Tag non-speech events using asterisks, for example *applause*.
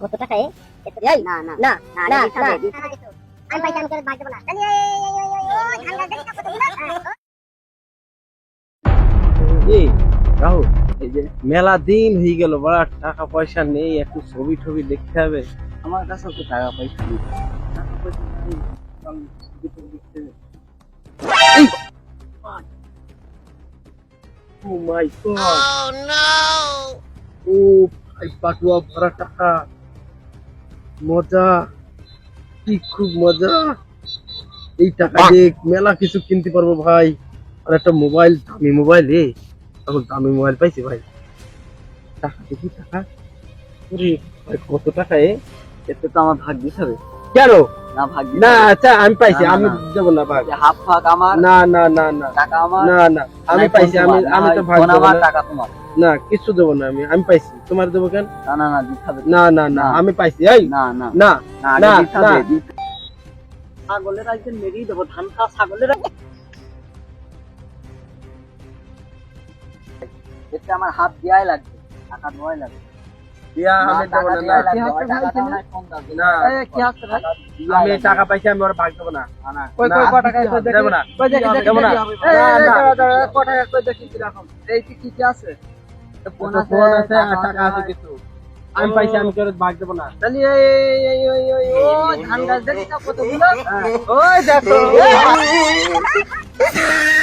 কত না না না না না। আমি পয়সা আমি করে ভাগ দেবো না। রাহুল এই যে মেলা দিন হয়ে গেল বড় টাকা পয়সা নেই একটু ছবি টবি দেখতে হবে। আমার কাছে তো টাকা পয়সা নেই। টাকা পয়সা নেই ছবি টবি দেখতে হবে। এই! Oh ভাই পাটুয়া ভরা টাকা মজা কি খুব মজা। এই টাকা দিয়ে মেলা কিছু কিনতে পারব ভাই। আর একটা মোবাইল দামি মোবাইল এ এখন দামি মোবাইল পাইছি ভাই। টাকা দেখি টাকা। কত টাকা এ? এতে তো আমার ভাগ দিতে হবে। কেন? না ভাগ না আচ্ছা আমি পাইছি। আমি না। দেবো না ভাই। যে হাফ ভাগ আমার। না না না না। টাকা আমার। না না। আমি পাইছি আমি আমি তো ভাগ আমার টাকা তোমার। না কিছু দেবো না আমি আমি পাইছি। তোমার দেবো কেন? না না না না না না না। আমি পাইছি এই! না না। না ছাগলের দেবো ধান খাওয়া ছাগলের এতে আমার হাত লাগবে টাকা দেওয়াই লাগবে। আমি পাইছি আমি ওর ভাগ দেবো না। দেবো না। দেবো না। ফোন আছে, আর টাকা টাকা আছে আছে। কিছু আমি পাইছি আমি তোর ভাগ দেবো না তাহলে এই, ধান গাছ দেখি কতগুলো? *laughs* ওই দেখো *laughs*